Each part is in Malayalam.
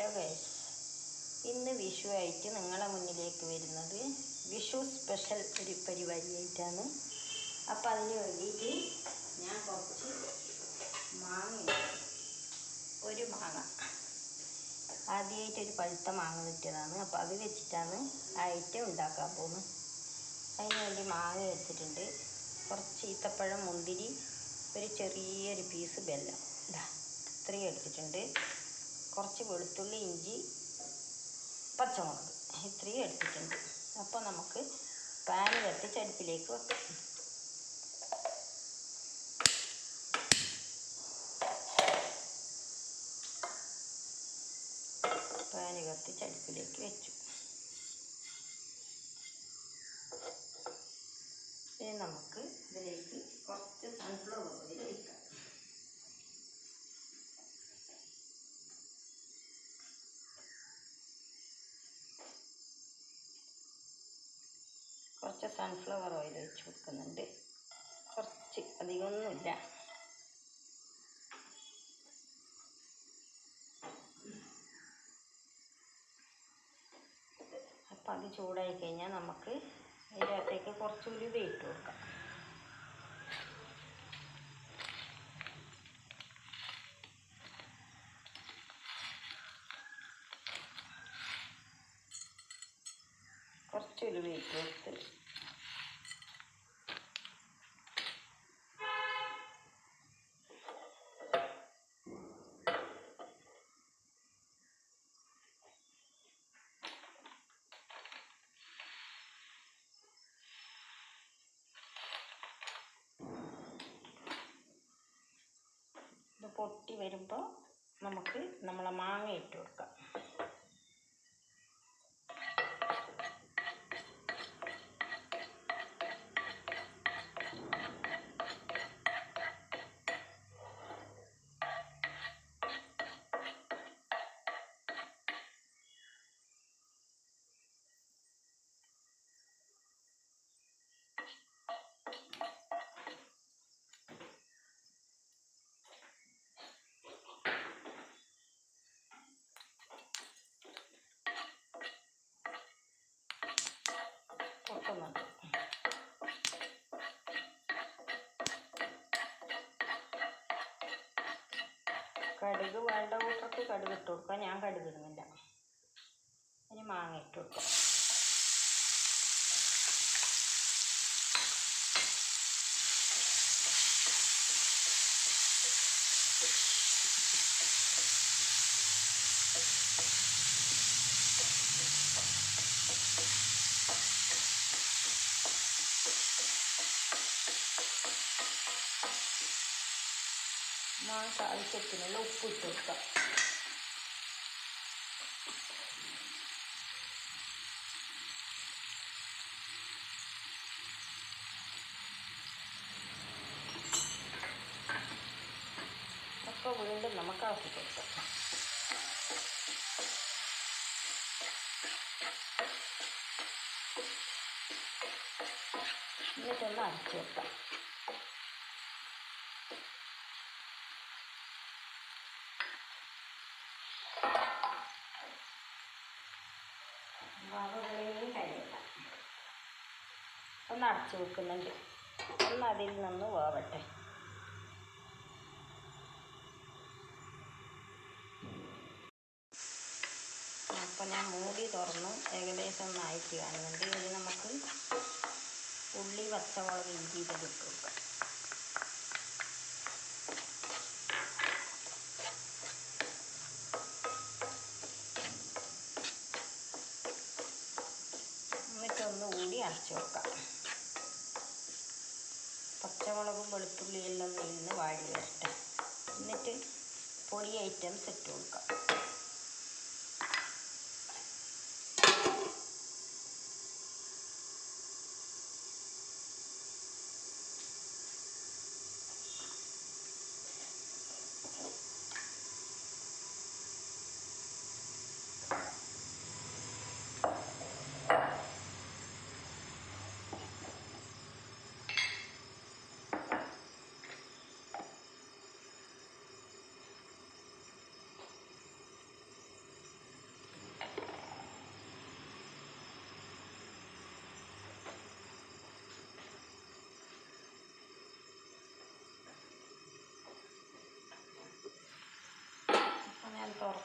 ഹലോ ഇന്ന് വിഷു ആയിട്ട് നിങ്ങളെ മുന്നിലേക്ക് വരുന്നത് വിഷു സ്പെഷ്യൽ ഒരു പരിപാടിയായിട്ടാണ്. അപ്പം അതിന് വേണ്ടിയിട്ട് ഞാൻ കുറച്ച് മാങ്ങ ഒരു മാങ്ങ. ആദ്യമായിട്ട് ഒരു പഴുത്ത മാങ്ങ കിട്ടിയതാണ് അപ്പോൾ അത് വെച്ചിട്ടാണ് ഐറ്റം ഉണ്ടാക്കാൻ പോകുന്നത്. അതിന് വേണ്ടി മാങ്ങ എടുത്തിട്ടുണ്ട്. കുറച്ച് ഈത്തപ്പഴം മുന്തിരി ഒരു ചെറിയൊരു പീസ് ബെല്ലം. ഇതാ ഇത്രയും എടുത്തിട്ടുണ്ട്. കുറച്ച് വെളുത്തുള്ളി ഇഞ്ചി പച്ചമുളക് ഇത്രയും എടുത്തിട്ടുണ്ട്. അപ്പോൾ നമുക്ക് പാന് കത്തിച്ച് അടുപ്പിലേക്ക് വെക്കാം. പാന് കത്തിച്ച് അടുപ്പിലേക്ക് വെച്ചു ഇനി നമുക്ക് ഇതിലേക്ക് കുറച്ച് സൺഫ്ലവർ ഓയിൽ ഒഴിക്കാം കുറച്ച് സൺഫ്ലവർ ഓയിൽ ഒഴിച്ച് കൊടുക്കുന്നുണ്ട്. കുറച്ച് അധികമൊന്നുമില്ല. അപ്പം അത് ചൂടായി കഴിഞ്ഞാൽ നമുക്ക് അതിന്റെ അകത്തേക്ക് കുറച്ച് ഉലുവ കൊടുക്കാം കുറച്ച് ഉലുവ ഇട്ട് കൊടുത്ത് ഇത് പൊട്ടി വരുമ്പോൾ നമുക്ക് നമ്മളെ മാങ്ങ ഇട്ട് കൊടുക്കാം. പൊട്ടുന്നുണ്ട് കടുക് വേണ്ട കൂട്ടർക്ക് കടുക് ഇട്ട് കൊടുക്കാം. ഞാൻ കടുക് ഇടുന്നില്ല. ഇനി മാങ്ങ ഇട്ട് കൊടുക്കാം. മാങ്ങ ആവശ്യത്തിനുള്ള ഉപ്പ് ഇട്ട് കൊടുക്കാം അപ്പോൾ വീണ്ടും നമുക്ക് ആക്കി കൊടുക്കാം എന്നിട്ടൊന്ന് അടിച്ചു വെക്കാം. വറവുകളെയും കഴിയില്ല ഒന്ന് അടച്ചു വെക്കുന്നുണ്ട് ഒന്ന് അതിൽ നിന്ന് വേവട്ടെ. അപ്പോൾ ഞാൻ മൂടി തുറന്ന്. ഏകദേശം ഒന്ന് ആയിട്ട് കാണുന്നുണ്ട് ഇനി നമുക്ക് ഉള്ളി പച്ചമുളക് ഇഞ്ചി ഇട്ട് ഇട്ട് കൊടുക്കാം എന്നിട്ടൊന്ന് കൂടി അരച്ച് വെക്കാം പച്ചമുളകും വെളുത്തുള്ളിയും എല്ലാം നിന്ന് വാടി വരട്ടെ എന്നിട്ട് പൊടി ഐറ്റംസ് ഇട്ട് കൊടുക്കാം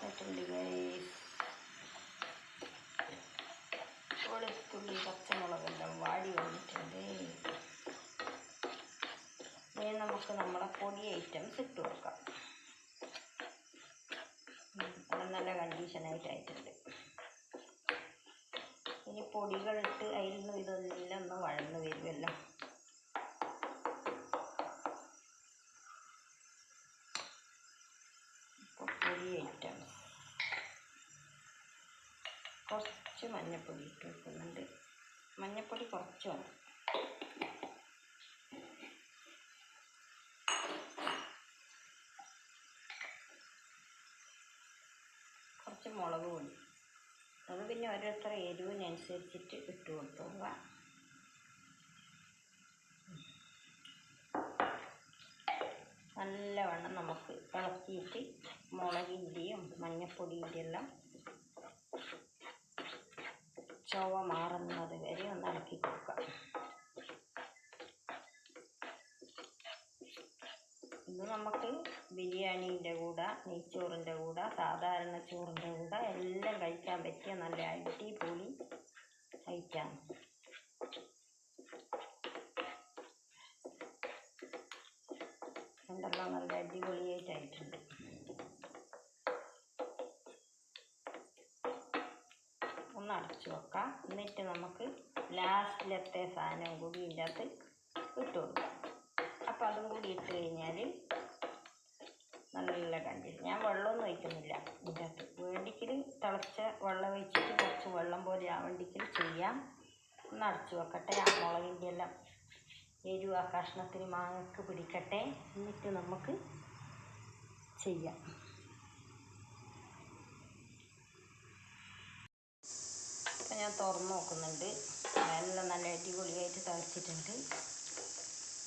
పెట్టండి വെളുത്തുള്ളി പച്ചമുളകെല്ലാം വാടി വന്നിട്ടുണ്ട് ഇനി നമുക്ക് നമ്മളെ പൊടി ഐറ്റംസ് ഇട്ട് കൊടുക്കാം അത് നല്ല കണ്ടീഷനായിട്ടായിട്ടുണ്ട് ഇനി പൊടികളിട്ട് അതിൽ നിന്ന് ഇതെല്ലാം ഒന്ന് വഴന്ന് വരുമല്ലോ കുറച്ച് മഞ്ഞൾപ്പൊടി ഇട്ട് വെക്കുന്നുണ്ട്. മഞ്ഞൾപ്പൊടി കുറച്ച് വേണം. കുറച്ച് മുളക് പൊടി. അത് പിന്നെ ഓരോരുത്തർ എരിവിനനുസരിച്ചിട്ട് ഇട്ട് കൊടുത്തോളുക നല്ലവണ്ണം നമുക്ക് ഇളക്കിയിട്ട് മുളകിന്റെയും മഞ്ഞൾപ്പൊടിന്റെ എല്ലാം ചുവ മാറുന്നത് വരെ ഒന്ന് ഇളക്കി കൊടുക്കാം. ഇത് നമുക്ക് ബിരിയാണീന്റെ കൂടെ നെയ്ച്ചോറിന്റെ കൂടെ സാധാരണ ചോറിന്റെ കൂടെ എല്ലാം കഴിക്കാൻ പറ്റിയ നല്ല അടിപൊളി ഐറ്റാണ് എന്തെല്ലാം നല്ല അടിപൊളിയായിട്ടായിട്ടുണ്ട്. ഒന്ന് അടച്ചു വെക്കാം. എന്നിട്ട് നമുക്ക് ലാസ്റ്റിലത്തെ സാധനം കൂടി ഇതിന്റെ അകത്ത് ഇട്ട് കൊടുക്കാം. അപ്പോൾ അതും കൂടി ഇട്ട് കഴിഞ്ഞാൽ നല്ല കണ്ടിട്ട് ഞാൻ വെള്ളമൊന്നും ഒഴിക്കുന്നില്ല ഇതിന്റെ അകത്ത് വേണ്ടിക്കൽ തിളച്ച വെള്ളം ഒഴിച്ചിട്ട് കുറച്ച് വെള്ളം പോലെ ആവണ്ടിക്കൽ ചെയ്യാം. ഒന്ന് അടച്ചു വെക്കട്ടെ. ആ മുളകിന്റെ എല്ലാം എരിവ് ആ കഷ്ണത്തിന് മാങ്ങക്ക് പിടിക്കട്ടെ. എന്നിട്ട് നമുക്ക് ചെയ്യാം. ഞാൻ തുറന്ന് നോക്കുന്നുണ്ട്. എല്ലാം നല്ല അടിപൊളിയായിട്ട് തിളച്ചിട്ടുണ്ട്.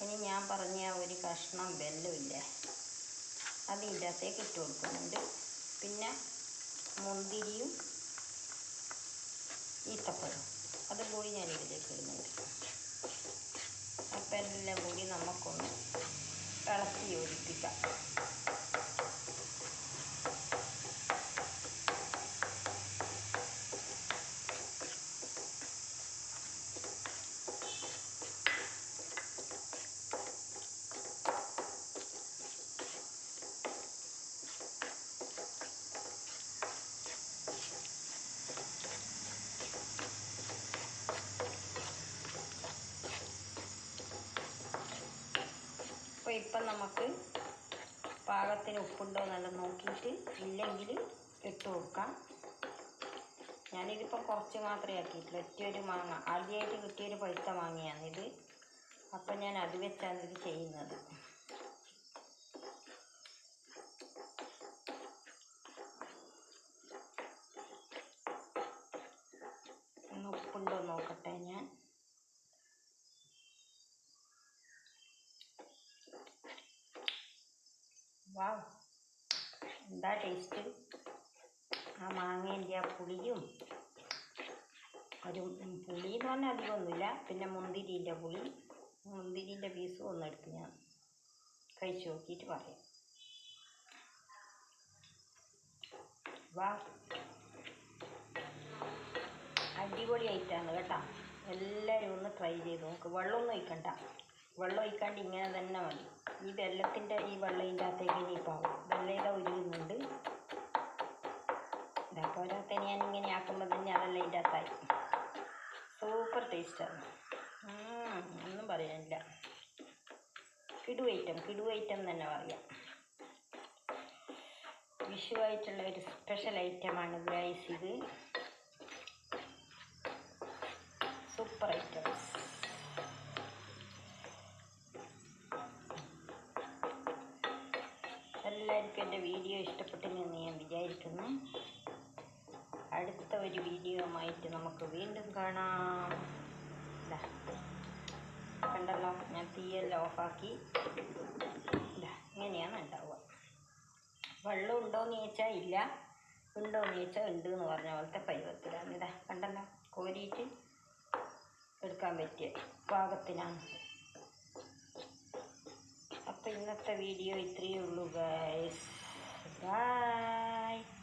ഇനി ഞാൻ പറഞ്ഞ ഒരു കഷ്ണം വെല്ലമില്ലേ അത് ഇതിന്റെ അകത്തേക്ക് ഇട്ട് കൊടുക്കുന്നുണ്ട്. പിന്നെ മുന്തിരിയും ഈത്തപ്പഴം അതും കൂടി ഞാൻ ഇതിലേക്ക് ഇടുന്നുണ്ട്. അപ്പം എല്ലാം കൂടി നമുക്കൊന്ന് ഇളക്കി യോജിപ്പിക്കാം. ഇപ്പം നമുക്ക് പാകത്തിന് ഉപ്പുണ്ടോ എന്നെല്ലാം നോക്കിയിട്ട് ഇല്ലെങ്കിൽ ഇട്ട് കൊടുക്കാം. ഞാനിതിപ്പോൾ കുറച്ച് മാത്രമേ ആക്കിയിട്ടുള്ളൂ. ഒറ്റയൊരു മാങ്ങ. ആദ്യമായിട്ട് കിട്ടിയൊരു പഴുത്ത മാങ്ങയാണിത്. അപ്പം ഞാൻ അത് വെച്ചാണ് ഇത് ചെയ്യുന്നത് ഒന്ന് ഉപ്പുണ്ടോ എന്ന് നോക്കട്ടെ ഞാൻ വാവ് എന്താ ടേസ്റ്റ് ആ മാങ്ങേന്റെ ആ പുളിയും ഒരു പുളി എന്ന് പറഞ്ഞാൽ അധികമൊന്നുമില്ല പിന്നെ മുന്തിരിന്റെ പുളി. മുന്തിരിന്റെ പീസും ഒന്ന് എടുത്ത് ഞാൻ കഴിച്ച് നോക്കിയിട്ട് പറയാം. വാ. അടിപൊളി ഐറ്റാണ് കേട്ടോ. എല്ലാവരും ഒന്ന് ട്രൈ ചെയ്ത് നോക്ക്. വെള്ളമൊന്നും ഒഴിക്കണ്ട. വെള്ളം ഒഴിക്കാണ്ട് ഇങ്ങനെ തന്നെ മതി. ഈ വെള്ളത്തിന്റെ ഈ വെള്ളം ഇതിന്റെ അകത്തേക്ക് വെള്ളം ഇതാ ഉരുകുന്നുണ്ട്. ഇതാ ഓരോരുത്തർ ഞാൻ ഇങ്ങനെ ആക്കുമ്പോൾ തന്നെ അതെല്ലാം ഇതിന്റെ അകത്തായി. സൂപ്പർ ടേസ്റ്റാണ് ഒന്നും പറയാനില്ല. കിടു ഐറ്റം കിടു ഐറ്റം തന്നെ പറയാം. വിഷുവായിട്ടുള്ള ഒരു സ്പെഷ്യൽ ഐറ്റമാണ് ഗ്രൈസ് ഇത്. Super items. ഞാൻ അടുത്ത ഒരു വീഡിയോയുമായിട്ട് നമുക്ക് വീണ്ടും കാണാം. കണ്ടല്ലോ ഞാൻ തീയെല്ലാം ഓഫാക്കി. ഇങ്ങനെയാണ് ഉണ്ടാവുക. വെള്ളം ഉണ്ടോയെന്ന് ചോദിച്ചാൽ ഇല്ല. ഉണ്ടോയെന്ന് ചോദിച്ചാൽ ഉണ്ട് എന്ന് പറഞ്ഞ പോലത്തെ പരുവത്തിലാണ്. ഇതാ കണ്ടല്ലോ കോരിയിട്ട് എടുക്കാൻ പറ്റിയ പാകത്തിനാണ്. അപ്പോൾ ഇന്നത്തെ വീഡിയോ ഇത്രയേ ഉള്ളൂ ഗൈസ് Bye!